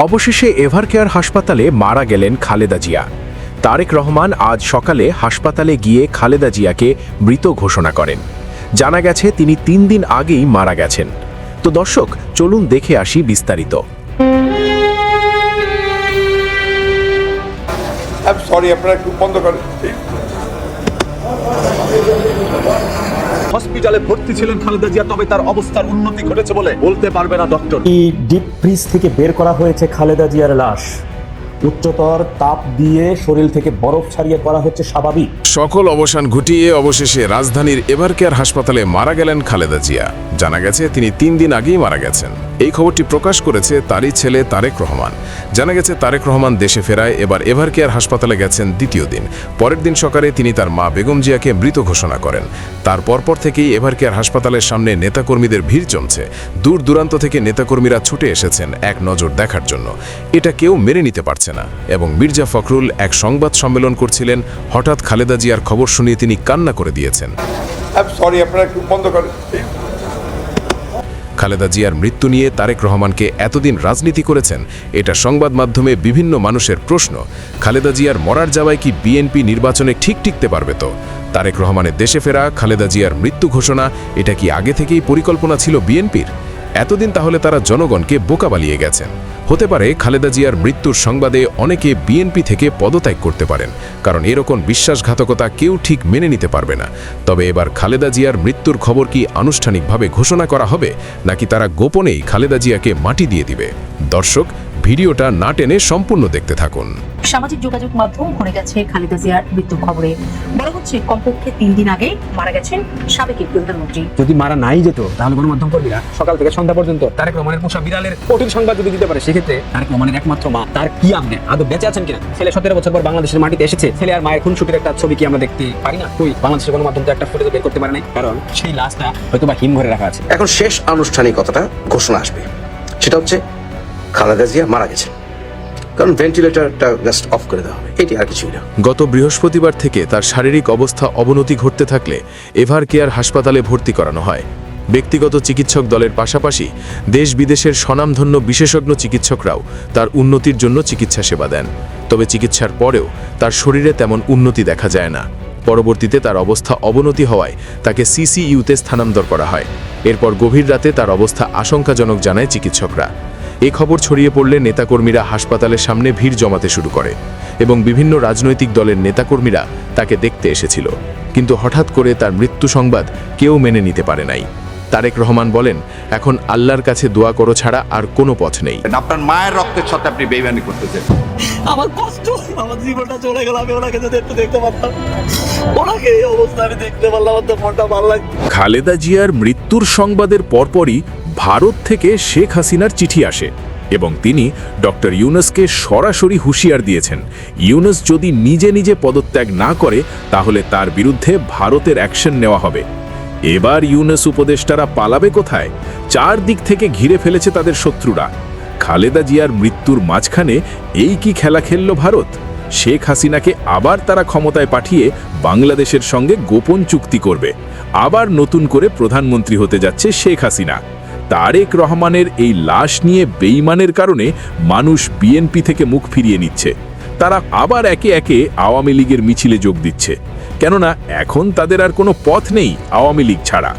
অবশেষে এভারকেয়ার হাসপাতালে মারা গেলেন খালেদা জিয়া। তারেক রহমান আজ সকালে হাসপাতালে গিয়ে খালেদা জিয়াকে মৃত ঘোষণা করেন। জানা গেছে, তিনি তিন দিন আগেই মারা গেছেন। তো দর্শক, চলুন দেখে আসি বিস্তারিত। আপনারা একটু বন্ধ করেন। হসপিটালে ভর্তি ছিলেন খালেদা জিয়া, তবে তার অবস্থার উন্নতি ঘটেছে বলে বলতে পারবে না ডক্টর। এই ডিপ ফ্রিজ থেকে বের করা হয়েছে খালেদা জিয়ার লাশ। উচ্চতর তাপ দিয়ে শরীর থেকে বরফ ছাড়িয়ে করা হচ্ছে স্বাভাবিক। সকল অবসান ঘটিয়ে অবশেষে রাজধানীর এভারকেয়ার হাসপাতালে মারা গেলেন খালেদা জিয়া। জানা গেছে, তিনি তিন দিন আগেই মারা গেছেন। এই খবরটি প্রকাশ করেছে তারই ছেলে তারেক রহমান। জানা গেছে, তারেক রহমান দেশে ফেরায়, এবার এভারকেয়ার হাসপাতালে গেছেন দ্বিতীয় দিন। পরের দিন সকালে তিনি তার মা বেগম জিয়াকে মৃত ঘোষণা করেন। তার পরপর থেকেই এভারকেয়ার হাসপাতালের সামনে নেতাকর্মীদের ভিড় জমছে। দূর দূরান্ত থেকে নেতাকর্মীরা ছুটে এসেছেন এক নজর দেখার জন্য। এটা কেউ মেনে নিতে পারছে না এবং মির্জা ফখরুল এক সংবাদ সম্মেলন করছিলেন। হঠাৎ খালেদা জিয়ার খবর শুনিয়ে তিনি কান্না করে দিয়েছেন। সরি আপনারা একটু বন্ধ করেন। খালেদা জিয়ার মৃত্যু নিয়ে তারেক রহমানকে এতদিন রাজনীতি করেছেন এটা সংবাদ মাধ্যমে বিভিন্ন মানুষের প্রশ্ন। খালেদা জিয়ার মরার যাওয়ায় কি বিএনপি নির্বাচনে ঠিক টিকতে পারবে তো? তারেক রহমানের দেশে ফেরা খালেদা জিয়ার মৃত্যু ঘোষণা এটা কি আগে থেকেই পরিকল্পনা ছিল বিএনপির? এতদিন তাহলে তারা জনগণকে বোকা বালিয়ে গেছেন। হতে পারে খালেদা জিয়ার মৃত্যুর সংবাদে অনেকে বিএনপি থেকে পদত্যাগ করতে পারেন, কারণ এরকম বিশ্বাসঘাতকতা কেউ ঠিক মেনে নিতে পারবে না। তবে এবার খালেদা জিয়ার মৃত্যুর খবর কি আনুষ্ঠানিকভাবে ঘোষণা করা হবে, নাকি তারা গোপনেই খালেদা জিয়াকে মাটি দিয়ে দিবে? দর্শক ভিডিওটা না টেনে সম্পূর্ণ দেখতে থাকুন। সামাজিক যোগাযোগ মাধ্যম ভরে গেছে খালেদা জিয়ার মৃত্যুর খবরে। বলা হচ্ছে কমপক্ষে তিন দিন আগে মারা গেছেন সাবেক প্রধানমন্ত্রী। যদি মারা নাই যেত তাহলে গণমাধ্যম কর্মীরা সকাল থেকে সন্ধ্যা পর্যন্ত তারেক রহমানের পোষা বিড়ালের কঠিন সংবাদ যদি দিতে পারে সেক্ষেত্রে তারেক রহমানের একমাত্র মা তার কি আপনি? আদৌ বেঁচে আছেন কিনা? ছেলে সতেরো বছর পর বাংলাদেশের মাটিতে এসেছে। ছেলে আর মায়ের খুনসুটির একটা ছবি কি আমরা দেখতে পারি না? তুই বাংলাদেশের গণমাধ্যম তো একটা ফুটেজ বের করতে পারে নাই। কারণ সেই লাশটা হয়তো বা হিম ঘরে রাখা আছে। এখন শেষ আনুষ্ঠানিকতাটা ঘোষণা আসবে। সেটা হচ্ছে মারা গেছেন। কারণ জাস্ট অফ করে দেওয়া হবে। এটি আর কিছুই না। গত বৃহস্পতিবার থেকে তার শারীরিক অবস্থা অবনতি ঘটতে থাকলে এভার কেয়ার হাসপাতালে ভর্তি করানো হয়। ব্যক্তিগত চিকিৎসক দলের পাশাপাশি দেশ বিদেশের স্বনামধন্য বিশেষজ্ঞ চিকিৎসকরাও তার উন্নতির জন্য চিকিৎসা সেবা দেন। তবে চিকিৎসার পরেও তার শরীরে তেমন উন্নতি দেখা যায় না। পরবর্তীতে তার অবস্থা অবনতি হওয়ায় তাকে সিসিইউতে স্থানান্তর করা হয়। এরপর গভীর রাতে তার অবস্থা আশঙ্কাজনক জানায় চিকিৎসকরা। এই খবর ছড়িয়ে পড়লে নেতাকর্মীরা হাসপাতালের সামনে ভিড় জমাতে শুরু করে এবং বিভিন্ন রাজনৈতিক দলের নেতাকর্মীরা তাকে দেখতে এসেছিল। কিন্তু হঠাৎ করে তার মৃত্যু সংবাদ কেউ মেনে নিতে পারে নাই। তারেক রহমান বলেন এখন আল্লাহর কাছে দোয়া করো ছাড়া আর কোনো পথ নেই। আপনার মায়ের রক্তের সাথে আপনি বেইমানি করতেছেন। আমার কষ্ট আমার জীবনটা চলে গেল আমি ওনাকে যদি একটু দেখতে পারতাম। ওনাকে এই অবস্থা আমি দেখতে পারলাম আমার তো মনটা ভালো লাগছে। খালেদা জিয়ার মৃত্যুর সংবাদের পরপরই ভারত থেকে শেখ হাসিনার চিঠি আসে এবং তিনি ডক্টর ইউনুসকে সরাসরি হুঁশিয়ার দিয়েছেন। ইউনুস যদি নিজে নিজে পদত্যাগ না করে, তাহলে তার বিরুদ্ধে ভারতের অ্যাকশন নেওয়া হবে। এবার ইউনুস উপদেষ্টারা পালাবে কোথায়? চার দিক থেকে ঘিরে ফেলেছে তাদের শত্রুরা। খালেদা জিয়ার মৃত্যুর মাঝখানে এই কি খেলা খেলল ভারত? শেখ হাসিনাকে আবার তারা ক্ষমতায় পাঠিয়ে বাংলাদেশের সঙ্গে গোপন চুক্তি করবে। আবার নতুন করে প্রধানমন্ত্রী হতে যাচ্ছে শেখ হাসিনা। তারেক রহমানের এই লাশ নিয়ে বেইমানের কারণে মানুষ বিএনপি থেকে মুখ ফিরিয়ে নিচ্ছে। তারা আবার একে একে আওয়ামী লীগের মিছিলে যোগ দিচ্ছে। কেননা এখন তাদের আর কোনো পথ নেই আওয়ামী লীগ ছাড়া।